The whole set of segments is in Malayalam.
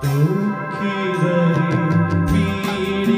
Thank you,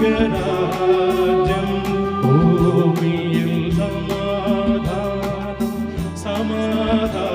സ്വർഗരാജം ഭൂമിയിൽ സമാധാനം സമാധാനം.